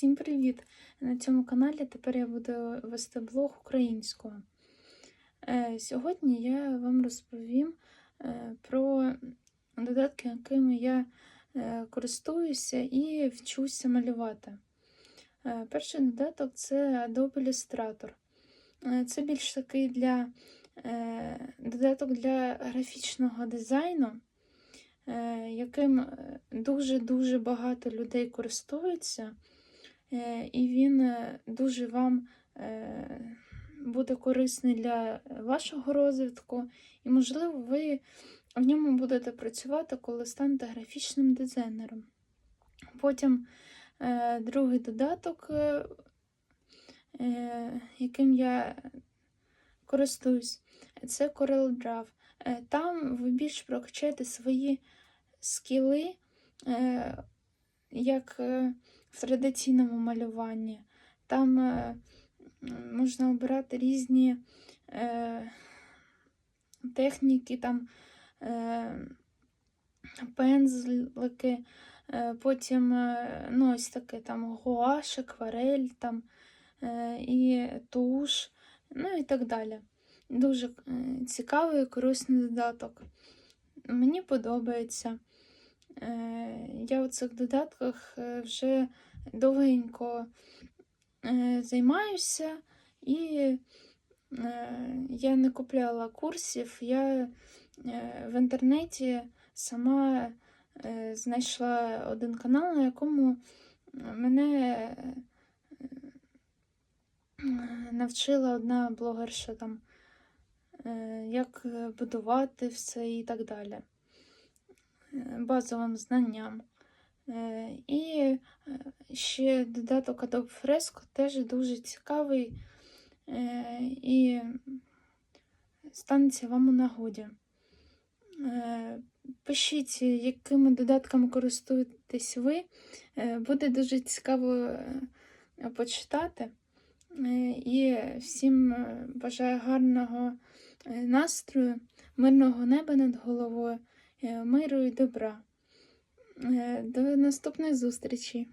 Всім привіт! На цьому каналі тепер я буду вести блог українською. Е, Сьогодні я вам розповім е, про додатки, якими я е, користуюся і вчуся малювати. Перший додаток це Adobe Illustrator. Це більш такий для додаток для графічного дизайну, яким дуже-дуже багато людей користуються. Е, і він е, дуже вам е, буде корисний для вашого розвитку, і, можливо, ви в ньому будете працювати, коли станете графічним дизайнером. Потім другий додаток, яким я користуюсь, це CorelDRAW. Там ви більш прокачаєте свої скіли, як е, в традиційному малюванні. Там е, можна обирати різні е, техніки, там пензлики, потім ну, ось таке там гуаш, акварель там, і туш, ну і так далі. Дуже цікавий і корисний додаток. Мені подобається. Е, Я у цих додатках е, вже довгенько е, займаюся, і я не купляла курсів, я в інтернеті сама знайшла один канал, на якому мене навчила одна блогерша там, як будувати все і так далі базовим знанням. Е, І е, ще додаток Adobe Fresco теж дуже цікавий е, і станеться вам у нагоді. Пишіть, якими додатками користуєтесь ви. Буде дуже цікаво почитати. І всім бажаю гарного настрою, мирного неба над головою, миру і добра. Е, До наступної зустрічей!